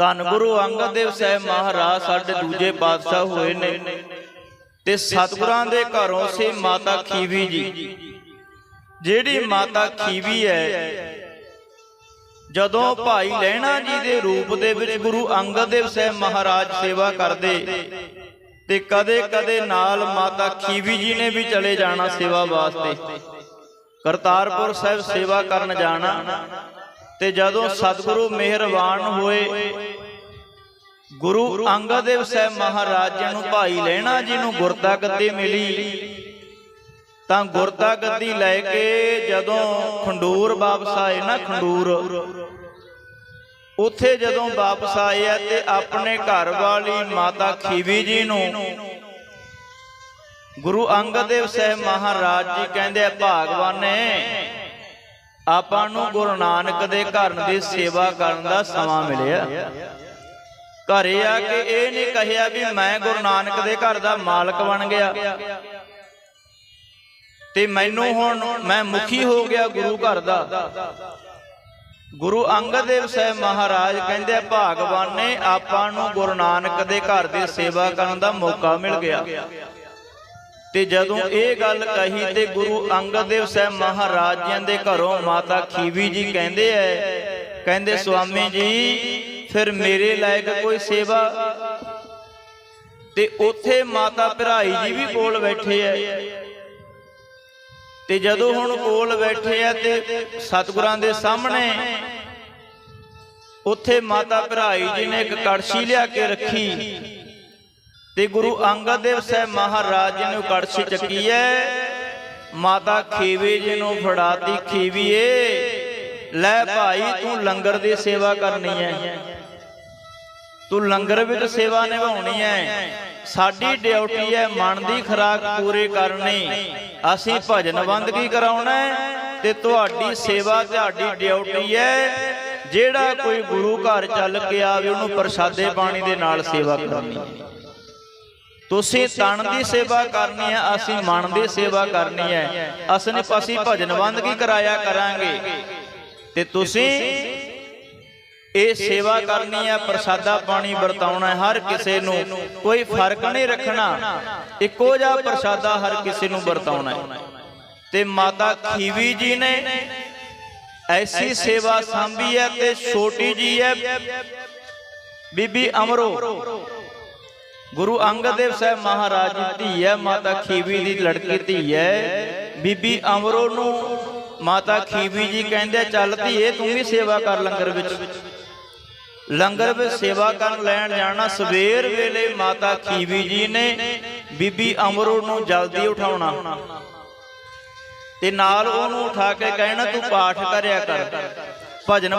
ਧੰਨ ਗੁਰੂ ਅੰਗਦ ਦੇਵ ਸਾਹਿਬ ਮਹਾਰਾਜ ਸਾਡੇ ਦੂਜੇ ਪਾਤਸ਼ਾਹ ਹੋਏ ਨੇ। ਤੇ ਸਤਿਗੁਰਾਂ ਦੇ ਘਰੋਂ ਸੀ ਮਾਤਾ ਖੀਵੀ ਜੀ। ਜਿਹੜੀ ਮਾਤਾ ਖੀਵੀ ਹੈ ਜਦੋਂ ਭਾਈ ਲਹਿਣਾ ਜੀ ਦੇ ਰੂਪ ਦੇ ਵਿੱਚ ਗੁਰੂ ਅੰਗਦ ਦੇਵ ਸਾਹਿਬ ਮਹਾਰਾਜ ਸੇਵਾ ਕਰਦੇ। ਤੇ ਕਦੇ ਕਦੇ ਨਾਲ ਮਾਤਾ ਖੀਵੀ ਜੀ ਨੇ ਵੀ ਚਲੇ ਜਾਣਾ ਸੇਵਾ ਵਾਸਤੇ। ਕਰਤਾਰਪੁਰ ਸਾਹਿਬ ਸੇਵਾ ਕਰਨ ਜਾਣਾ। ਤੇ ਜਦੋਂ ਸਤਿਗੁਰੂ ਮਿਹਰਬਾਨ ਹੋਏ ਗੁਰੂ ਅੰਗਦ ਦੇਵ ਸਾਹਿਬ ਮਹਾਰਾਜ ਜੀ ਨੂੰ ਭਾਈ ਲਹਿਣਾ ਜੀ ਨੂੰ ਗੁਰਤਾ ਗੱਦੀ ਮਿਲੀ ਤਾਂ ਗੁਰਤਾ ਗੱਦੀ ਲੈ ਕੇ ਜਦੋਂ ਖੰਡੂਰ ਵਾਪਸ ਆਏ ਨਾ ਖੰਡੂਰ ਉੱਥੇ ਜਦੋਂ ਵਾਪਸ ਆਏ ਆ ਤੇ ਆਪਣੇ ਘਰ ਵਾਲੀ ਮਾਤਾ ਖੀਵੀ ਜੀ ਨੂੰ ਗੁਰੂ ਅੰਗਦ ਦੇਵ ਸਾਹਿਬ ਮਹਾਰਾਜ ਜੀ ਕਹਿੰਦੇ ਆ ਭਾਗਵਾਨੇ ਆਪਾਂ ਨੂੰ ਗੁਰੂ ਨਾਨਕ ਦੇ ਘਰ ਦੀ ਸੇਵਾ ਕਰਨ ਦਾ ਸਮਾਂ ਮਿਲਿਆ ਘਰੇ ਆ ਕੇ ਇਹ ਨਹੀਂ ਕਹਿਆ ਵੀ ਮੈਂ ਗੁਰੂ ਨਾਨਕ ਦੇ ਘਰ ਦਾ ਮਾਲਕ ਬਣ ਗਿਆ। ਤੇ ਮੈਨੂੰ ਹੁਣ ਮੈਂ ਮੁਖੀ ਹੋ ਗਿਆ ਗੁਰੂ ਘਰ ਦਾ। ਗੁਰੂ ਅੰਗਦ ਦੇਵ ਸਾਹਿਬ ਮਹਾਰਾਜ ਕਹਿੰਦੇ ਭਾਗਵਾਨ ਨੇ ਆਪਾਂ ਨੂੰ ਗੁਰੂ ਨਾਨਕ ਦੇ ਘਰ ਦੀ ਸੇਵਾ ਕਰਨ ਦਾ ਮੌਕਾ ਮਿਲ ਗਿਆ। ਤੇ ਜਦੋਂ ਇਹ ਗੱਲ ਕਹੀ ਤੇ ਗੁਰੂ ਅੰਗਦ ਦੇਵ ਸਾਹਿਬ ਮਹਾਰਾਜ ਜੀ ਦੇ ਘਰੋਂ ਮਾਤਾ ਖੀਵੀ ਜੀ ਕਹਿੰਦੇ ਐ ਕਹਿੰਦੇ, ਸੁਆਮੀ ਜੀ ਫਿਰ ਮੇਰੇ ਲਾਇਕ ਕੋਈ ਸੇਵਾ ਤੇ ਉੱਥੇ ਮਾਤਾ ਭਰਾਈ ਜੀ ਵੀ ਕੋਲ ਬੈਠੇ ਐ। ਤੇ ਜਦੋਂ ਹੁਣ ਕੋਲ ਬੈਠੇ ਆ ਤੇ ਸਤਿਗੁਰਾਂ ਦੇ ਸਾਹਮਣੇ ਉੱਥੇ ਮਾਤਾ ਭਰਾਈ ਜੀ ਨੇ ਇੱਕ ਕੜਛੀ ਲਿਆ ਕੇ ਰੱਖੀ ਤੇ ਗੁਰੂ ਅੰਗਦ ਦੇਵ ਸਾਹਿਬ ਮਹਾਰਾਜ ਜੀ ਨੇ ਕੜਛੀ ਚੱਕੀ ਐ। ਮਾਤਾ ਖੇਵੇ ਜੀ ਨੂੰ ਫੜਾਤੀ, ਖੀਵੀਏ, ਲੈ ਭਾਈ ਤੂੰ ਲੰਗਰ ਦੀ ਸੇਵਾ ਕਰਨੀ ਐ। ਤੂੰ ਲੰਗਰ ਵਿੱਚ ਸੇਵਾ ਨਿਭਾਉਣੀ ਐ। ਸਾਡੀ ਡਿਊਟੀ ਐ ਮਨ ਦੀ ਖੁਰਾਕ ਪੂਰੀ ਕਰਨੀ। ਅਸੀਂ ਭਜਨ ਬੰਦਗੀ ਕਰਾਉਣਾ ਹੈ ਤੇ ਤੁਹਾਡੀ ਸੇਵਾ, ਤੁਹਾਡੀ ਡਿਊਟੀ ਐ। ਜਿਹੜਾ ਕੋਈ ਗੁਰੂ ਘਰ ਚੱਲ ਕੇ ਆਵੇ, ਉਹਨੂੰ ਪ੍ਰਸ਼ਾਦੇ ਪਾਣੀ ਦੇ ਨਾਲ ਸੇਵਾ ਕਰਨੀ ਹੈ ਤੁਸੀਂ ਤਨ ਦੀ ਸੇਵਾ ਕਰਨੀ ਹੈ ਅਸੀਂ ਮਨ ਦੀ ਸੇਵਾ ਕਰਨੀ ਹੈ ਅਸਨ ਅਸੀਂ ਭਜਨ ਬੰਦਗੀ ਕਰਾਇਆ ਕਰਾਂਗੇ। ਤੇ ਤੁਸੀਂ ਇਹ ਸੇਵਾ ਕਰਨੀ ਹੈ ਪ੍ਰਸਾਦਾ ਪਾਣੀ ਵਰਤਾਉਣਾ, ਹਰ ਕਿਸੇ ਨੂੰ ਕੋਈ ਫ਼ਰਕ ਨਹੀਂ ਰੱਖਣਾ। ਇੱਕੋ ਜਿਹਾ ਪ੍ਰਸਾਦਾ ਹਰ ਕਿਸੇ ਨੂੰ ਵਰਤਾਉਣਾ ਹੈ। ਤੇ ਮਾਤਾ ਖੀਵੀ ਜੀ ਨੇ ਐਸੀ ਸੇਵਾ ਸੰਭੀ ਹੈ ਤੇ ਛੋਟੀ ਜੀ ਹੈ। ਬੀਬੀ ਅਮਰੋ, ਗੁਰੂ ਅੰਗਦ ਦੇਵ ਸਾਹਿਬ ਮਹਾਰਾਜ ਦੀ ਧੀ ਹੈ, ਮਾਤਾ ਖੀਵੀ ਦੀ ਲੜਕੀ ਧੀ ਹੈ। ਬੀਬੀ ਅਮਰੋ ਨੂੰ ਮਾਤਾ ਖੀਵੀ ਜੀ ਕਹਿੰਦੇ ਚੱਲ ਧੀਏ, ਤੂੰ ਵੀ ਸੇਵਾ ਕਰ ਲੰਗਰ ਵਿੱਚ। ਲੰਗਰ ਵਿੱਚ ਸੇਵਾ ਕਰਨ ਲੈਣ ਜਾਣਾ ਸਵੇਰ ਵੇਲੇ ਮਾਤਾ ਖੀਵੀ ਜੀ ਨੇ ਬੀਬੀ ਅਮਰੋ ਨੂੰ ਜਲਦੀ ਉਠਾਉਣਾ। ਤੇ ਨਾਲ ਉਹਨੂੰ ਉਠਾ ਕੇ ਕਹਿਣਾ ਤੂੰ ਪਾਠ ਕਰਿਆ ਕਰ। ਭਜਨ